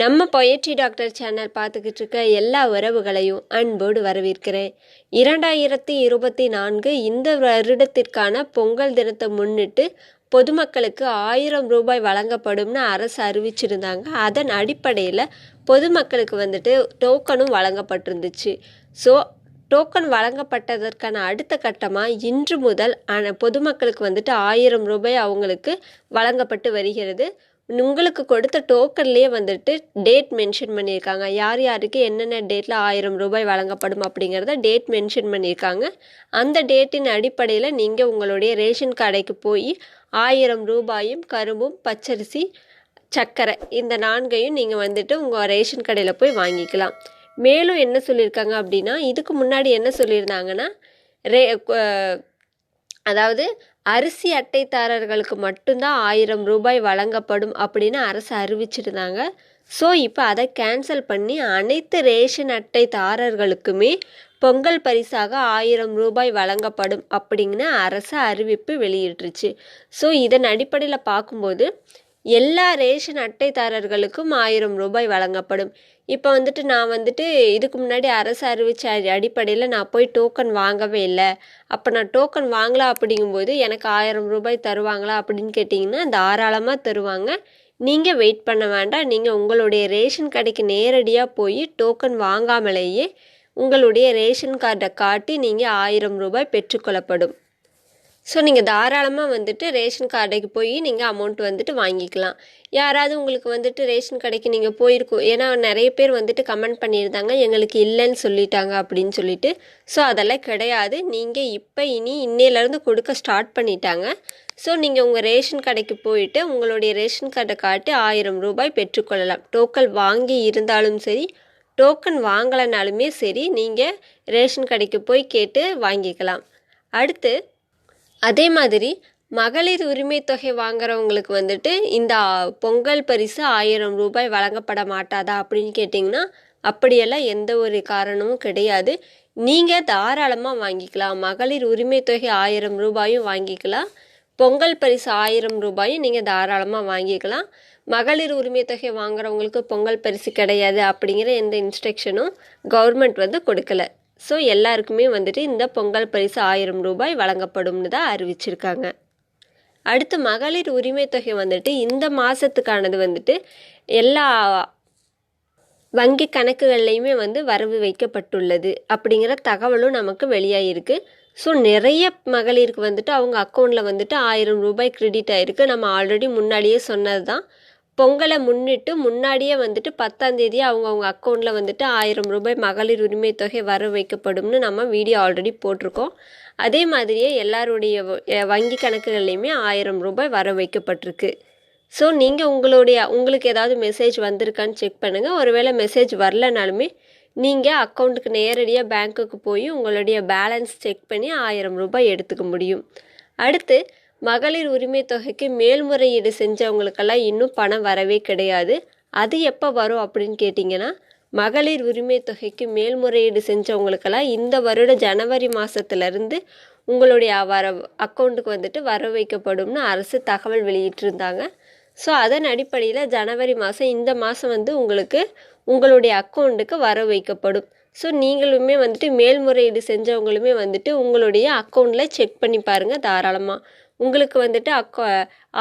நம்ம poetry doctor channel பார்த்துக்கிட்டு இருக்க எல்லா உறவுகளையும் அன்போடு வரவேற்கிறேன். இரண்டாயிரத்தி இருபத்தி நான்கு இந்த வருடத்திற்கான பொங்கல் தினத்தை முன்னிட்டு பொதுமக்களுக்கு ஆயிரம் ரூபாய் வழங்கப்படும்னு அரசு அறிவிச்சிருந்தாங்க. அதன் அடிப்படையில் பொதுமக்களுக்கு வந்துட்டு டோக்கனும் வழங்கப்பட்டிருந்துச்சு. ஸோ டோக்கன் வழங்கப்பட்டதற்கான அடுத்த கட்டமாக இன்று முதல் ஆன பொதுமக்களுக்கு வந்துட்டு ஆயிரம் ரூபாய் அவங்களுக்கு வழங்கப்பட்டு வருகிறது. உங்களுக்கு கொடுத்த டோக்கன்லேயே வந்துட்டு டேட் மென்ஷன் பண்ணியிருக்காங்க. யார் யாருக்கு என்னென்ன டேட்டில் ஆயிரம் ரூபாய் வழங்கப்படும் அப்படிங்கிறத டேட் மென்ஷன் பண்ணியிருக்காங்க. அந்த டேட்டின் அடிப்படையில் நீங்கள் உங்களுடைய ரேஷன் கடைக்கு போய் ஆயிரம் ரூபாயும் கரும்பும் பச்சரிசி சர்க்கரை இந்த நான்கையும் நீங்கள் வந்துட்டு உங்கள் ரேஷன் கடையில் போய் வாங்கிக்கலாம். மேலும் என்ன சொல்லியிருக்காங்க அப்படின்னா இதுக்கு முன்னாடி என்ன சொல்லியிருந்தாங்கன்னா ரே அதாவது அரிசி அட்டைதாரர்களுக்கு மட்டும்தான் ஆயிரம் ரூபாய் வழங்கப்படும் அப்படின்னு அரசு அறிவிச்சிருந்தாங்க. ஸோ இப்போ அதை கேன்சல் பண்ணி அனைத்து ரேஷன் அட்டைதாரர்களுக்குமே பொங்கல் பரிசாக ஆயிரம் ரூபாய் வழங்கப்படும் அப்படிங்கிற அரசு அறிவிப்பு வெளியிட்டுருச்சு. ஸோ இதன் அடிப்படையில் பார்க்கும்போது எல்லா ரேஷன் அட்டைதாரர்களுக்கும் ஆயிரம் ரூபாய் வழங்கப்படும். இப்போ வந்துட்டு நான் வந்துட்டு இதுக்கு முன்னாடி அரசு அறிவிச்ச அடிப்படையில் நான் போய் டோக்கன் வாங்கவே இல்லை. அப்போ நான் டோக்கன் வாங்கலாம் அப்படிங்கும்போது எனக்கு ஆயிரம் ரூபாய் தருவாங்களா அப்படின்னு கேட்டிங்கன்னா தாராளமாக தருவாங்க. நீங்கள் வெயிட் பண்ண வேண்டாம். நீங்கள் உங்களுடைய ரேஷன் கடைக்கு நேரடியாக போய் டோக்கன் வாங்காமலேயே உங்களுடைய ரேஷன் கார்டை காட்டி நீங்கள் ஆயிரம் ரூபாய் பெற்றுக்கொள்ளப்படும் ஸோ நீங்கள் தாராளமாக வந்துட்டு ரேஷன் கடைக்கு போய் நீங்கள் அமௌண்ட் வந்துட்டு வாங்கிக்கலாம். யாராவது உங்களுக்கு வந்துட்டு ரேஷன் கடைக்கு நீங்கள் போயிருக்கோம். ஏன்னா நிறைய பேர் வந்துட்டு கமெண்ட் பண்ணியிருந்தாங்க. எங்களுக்கு இல்லைன்னு சொல்லிட்டாங்க அப்படின்னு சொல்லிட்டு. ஸோ அதெல்லாம் கிடையாது. நீங்கள் இப்போ இனி இன்னையிலேருந்து கொடுக்க ஸ்டார்ட் பண்ணிட்டாங்க. ஸோ நீங்கள் உங்கள் ரேஷன் கடைக்கு போயிட்டு உங்களுடைய ரேஷன் கார்டை காட்டி ஆயிரம் ரூபாய் பெற்றுக்கொள்ளலாம். டோக்கன் வாங்கி இருந்தாலும் சரி டோக்கன் வாங்கலைனாலுமே சரி நீங்கள் ரேஷன் கடைக்கு போய் கேட்டு வாங்கிக்கலாம். அடுத்து அதே மாதிரி மகளிர் உரிமை தொகை வாங்குறவங்களுக்கு வந்துட்டு இந்த பொங்கல் பரிசு ஆயிரம் ரூபாய் வழங்கப்பட மாட்டாதா அப்படின்னு கேட்டிங்கன்னா அப்படியெல்லாம் எந்த ஒரு காரணமும் கிடையாது. நீங்கள் தாராளமாக வாங்கிக்கலாம். மகளிர் உரிமை தொகை ஆயிரம் ரூபாயும் வாங்கிக்கலாம். பொங்கல் பரிசு ஆயிரம் ரூபாயும் நீங்கள் தாராளமாக வாங்கிக்கலாம். மகளிர் உரிமை தொகை வாங்குறவங்களுக்கு பொங்கல் பரிசு கிடையாது அப்படிங்கிற எந்த இன்ஸ்ட்ரக்ஷனும் கவர்மெண்ட் வந்து கொடுக்கல. ஸோ எல்லாருக்குமே வந்துட்டு இந்த பொங்கல் பரிசு ஆயிரம் ரூபாய் வழங்கப்படும்னு தான் அறிவிச்சிருக்காங்க. அடுத்து மகளிர் உரிமை தொகை வந்துட்டு இந்த மாதத்துக்கானது வந்துட்டு எல்லா வங்கி கணக்குகள்லையுமே வந்து வரவு வைக்கப்பட்டுள்ளது அப்படிங்கிற தகவலும் நமக்கு வெளியாகிருக்கு ஸோ நிறைய மகளிருக்கு வந்துட்டு அவங்க அக்கௌண்ட்டில் வந்துட்டு ஆயிரம் ரூபாய் கிரெடிட் ஆகிருக்கு நம்ம ஆல்ரெடி முன்னாடியே சொன்னது தான் பொங்கலை முன்னிட்டு முன்னாடியே வந்துட்டு பத்தாந்தேதி அவங்கவுங்க அக்கௌண்ட்டில் வந்துட்டு ஆயிரம் ரூபாய் மகளிர் உரிமை தொகை வர வைக்கப்படும்னு நம்ம வீடியோ ஆல்ரெடி போட்டிருக்கோம். அதே மாதிரியே எல்லாருடைய வங்கி கணக்குகள்லையுமே ஆயிரம் ரூபாய் வர வைக்கப்பட்டிருக்கு. ஸோ நீங்கள் உங்களுடைய உங்களுக்கு ஏதாவது மெசேஜ் வந்திருக்கான்னு செக் பண்ணுங்கள் ஒருவேளை மெசேஜ் வரலனாலுமே நீங்கள் அக்கௌண்ட்டுக்கு நேரடியாக பேங்க்குக்கு போய் உங்களுடைய பேலன்ஸ் செக் பண்ணி ஆயிரம் ரூபாய் எடுத்துக்க முடியும். அடுத்து மகளிர் உரிமை தொகைக்கு மேல்முறையீடு செஞ்சவங்களுக்கெல்லாம் இன்னும் பணம் வரவே கிடையாது. அது எப்போ வரும் அப்படின்னு கேட்டிங்கன்னா மகளிர் உரிமை தொகைக்கு மேல்முறையீடு செஞ்சவங்களுக்கெல்லாம் இந்த வருட ஜனவரி மாதத்துலேருந்து உங்களுடைய வர அக்கௌண்ட்டுக்கு வந்துட்டு வர வைக்கப்படும்னு அரசு தகவல் வெளியிட்டிருந்தாங்க. ஸோ அதன் அடிப்படையில் ஜனவரி மாதம் இந்த மாதம் வந்து உங்களுக்கு உங்களுடைய அக்கௌண்ட்டுக்கு வர வைக்கப்படும். ஸோ நீங்களுமே வந்துட்டு மேல்முறையீடு செஞ்சவங்களுமே வந்துட்டு உங்களுடைய அக்கௌண்ட்டில் செக் பண்ணி பாருங்கள் தாராளமாக உங்களுக்கு வந்துட்டு அக்கா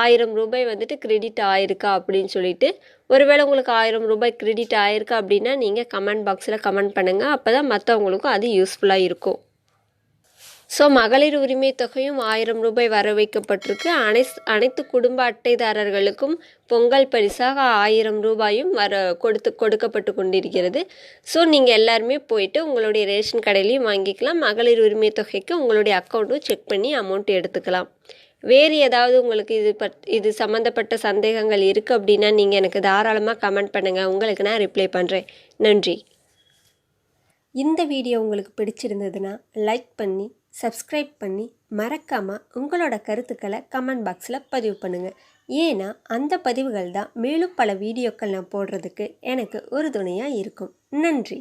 ஆயிரம் ரூபாய் வந்துட்டு கிரெடிட் ஆயிருக்கா அப்படின்னு சொல்லிட்டு ஒருவேளை உங்களுக்கு ஆயிரம் ரூபாய் கிரெடிட் ஆயிருக்கா அப்படின்னா நீங்கள் கமெண்ட் பாக்ஸில் கமெண்ட் பண்ணுங்கள் அப்போ தான் மற்றவங்களுக்கும் அது யூஸ்ஃபுல்லாக இருக்கும். ஸோ மகளிர் உரிமை தொகையும் ஆயிரம் ரூபாய் வர வைக்கப்பட்டிருக்கு. அனை அனைத்து குடும்ப அட்டைதாரர்களுக்கும் பொங்கல் பரிசாக ஆயிரம் ரூபாயும் வர கொடுத்து கொடுக்கப்பட்டு கொண்டிருக்கிறது. ஸோ நீங்கள் எல்லாருமே போயிட்டு உங்களுடைய ரேஷன் கடையிலையும் வாங்கிக்கலாம். மகளிர் உரிமை தொகைக்கு உங்களுடைய அக்கௌண்ட்டும் செக் பண்ணி அமௌண்ட் எடுத்துக்கலாம். வேறு ஏதாவது உங்களுக்கு இது பட் இது சம்மந்தப்பட்ட சந்தேகங்கள் இருக்குது அப்படின்னா நீங்கள் எனக்கு தாராளமாக கமெண்ட் பண்ணுங்கள் உங்களுக்கு நான் ரிப்ளை பண்ணுறேன் நன்றி. இந்த வீடியோ உங்களுக்கு பிடிச்சிருந்ததுன்னா லைக் பண்ணி சப்ஸ்கிரைப் பண்ணி மறக்காமல் உங்களோட கருத்துக்களை கமெண்ட் பாக்ஸில் பதிவு பண்ணுங்கள் ஏன்னா அந்த பதிவுகள் தான் மேலும் பல வீடியோக்கள் நான் போடுறதுக்கு எனக்கு உறுதுணையாக இருக்கும். நன்றி.